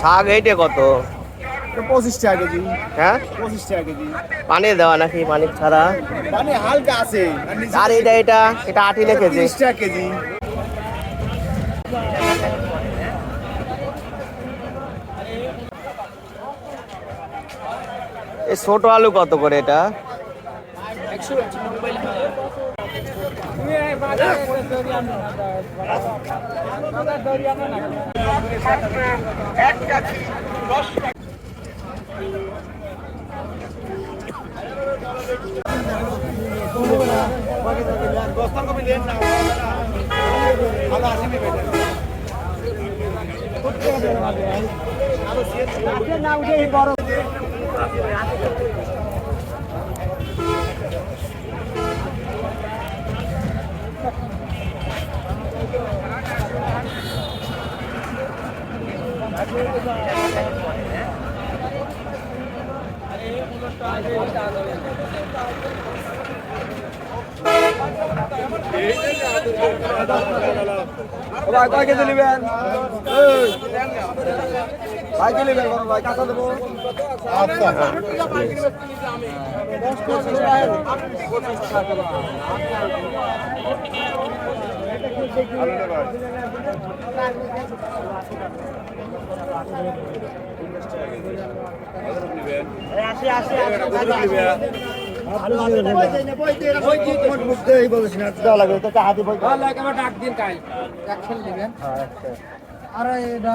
শাক এইটে কত? পঁচিশ টাকা কেজি। হ্যাঁ? পঁচিশ টাকা কেজি। পানি দেওয়া নাকি পানি ছাড়া? মানে হালকা আছে। আর এটা এটা এটা আটি কেজি তিরিশ টাকা কেজি। এই ছোট আলু কত করে এটা? दोस्तों को भी लेना होगा आशी भी बैठे আরও সে না উঠে বড় ভাই কয় কেজি নেবেন? ভাই কি নেবেন? বড় ভাই কাঁচা দেবো? ডাক দিন কাল একশন দিবেন আর এটা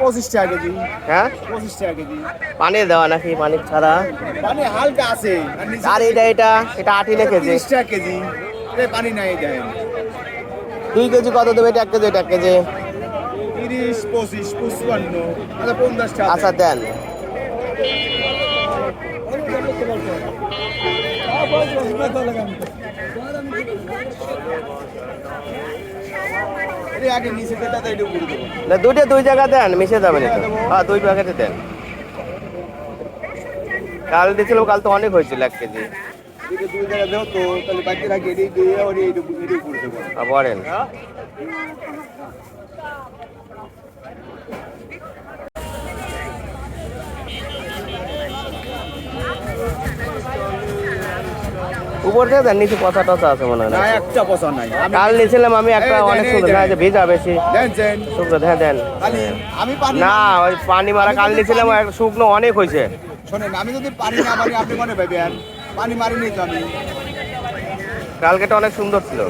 পঁচিশ টাকা কেজি। হ্যাঁ? পঁচিশ টাকা কেজি। পানি দেওয়া নাকি পানি ছাড়া? মানে হালকা আছে। আর এটা এটা এটা আটি কেজি। তিরিশ টাকা কেজি। এটা পানি নাই দেয় দুই কেজি কত দেবে এটা? এক কেজি এটা এক কেজি। তিরিশ পঁচিশ পঁচপান্ন আচ্ছা পঞ্চাশ টাকা। আচ্ছা দেন এটা আগে নিচে যেটা তাই একটু ঘুরে দেবো না দুইটা দুই জায়গা দেন মিশে যাবে না হ্যাঁ দুই প্যাকেটে দেন। কাল দিয়েছিলাম কাল তো অনেক হয়েছিল এক কেজি। বলেন। উপর থেকে দেন নিচে পচা টচা আছে মনে হয় না একটা পছন্দ নাই। কাল নিয়েছিলাম আমি একটা অনেক সুন্দর হ্যাঁ যে ভেজা বেশি। শুকনো হ্যাঁ দেন। আমি না ওই পানি মারা কাল নিয়েছিলাম শুকনো অনেক হয়েছে। শোনেন আমি যদি পানি না পানি আপনি মনে পাবেন পানি মারিনি তো আমি। কালকেটা অনেক সুন্দর ছিল।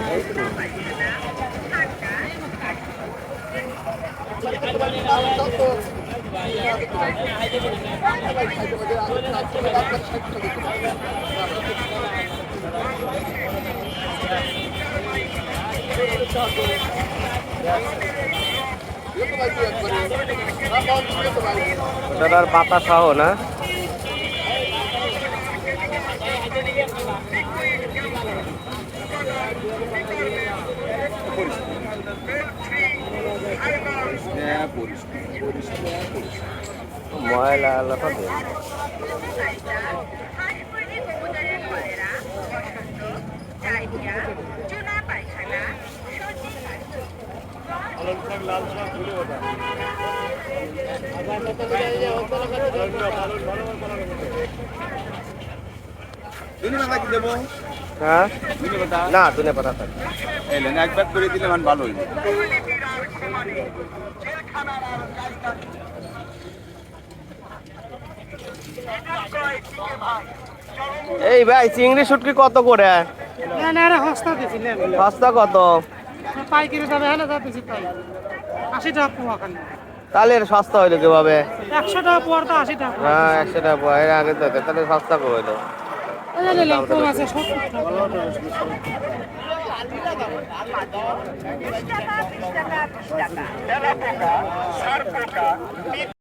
ওটা পাতা সহ না? ময়লা আলাদা দেন দিনে পাতা কি দেবো হ্যাঁ? থাকে। এলেন করে দিলে মানে ভালো হইবে এই ভাই চিংড়ি শুটকি কত করে? হস্তা কত? পাইকারি দামে হ্যাঁ যা বেশি পাই আশি টাকা পোয়া খালি। তাহলে সস্তা হইল কীভাবে? একশো টাকা পোয়ার তো আশি টাকা হ্যাঁ একশো টাকা পোয়া। এর আগে তো তাহলে সস্তা করে হইল? টাকা